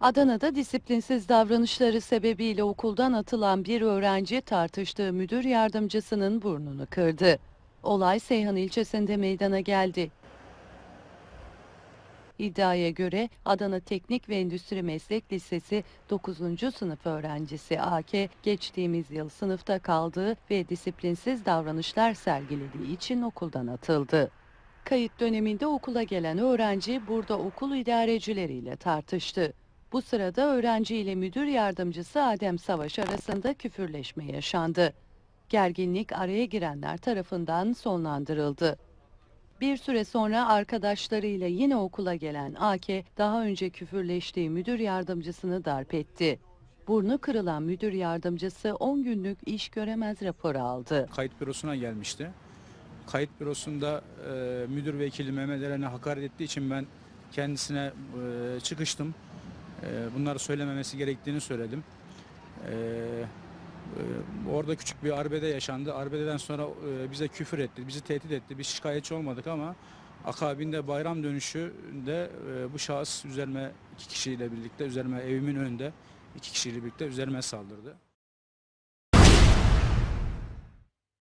Adana'da disiplinsiz davranışları sebebiyle okuldan atılan bir öğrenci tartıştığı müdür yardımcısının burnunu kırdı. Olay Seyhan ilçesinde meydana geldi. İddiaya göre Adana Teknik ve Endüstri Meslek Lisesi 9. sınıf öğrencisi AK geçtiğimiz yıl sınıfta kaldığı ve disiplinsiz davranışlar sergilediği için okuldan atıldı. Kayıt döneminde okula gelen öğrenci burada okul idarecileriyle tartıştı. Bu sırada öğrenci ile müdür yardımcısı Adem Savaş arasında küfürleşme yaşandı. Gerginlik araya girenler tarafından sonlandırıldı. Bir süre sonra arkadaşlarıyla yine okula gelen AK daha önce küfürleştiği müdür yardımcısını darp etti. Burnu kırılan müdür yardımcısı 10 günlük iş göremez raporu aldı. kayıt bürosuna gelmişti. Kayıt bürosunda e, müdür vekili Mehmet Eren'e hakaret ettiği için ben kendisine e, çıkıştım. E, bunları söylememesi gerektiğini söyledim. E, e, orada küçük bir arbede yaşandı. Arbededen sonra e, bize küfür etti, bizi tehdit etti. Biz şikayetçi olmadık ama akabinde bayram dönüşünde e, bu şahıs üzerime iki kişiyle birlikte üzerime evimin önünde iki kişiyle birlikte üzerime saldırdı.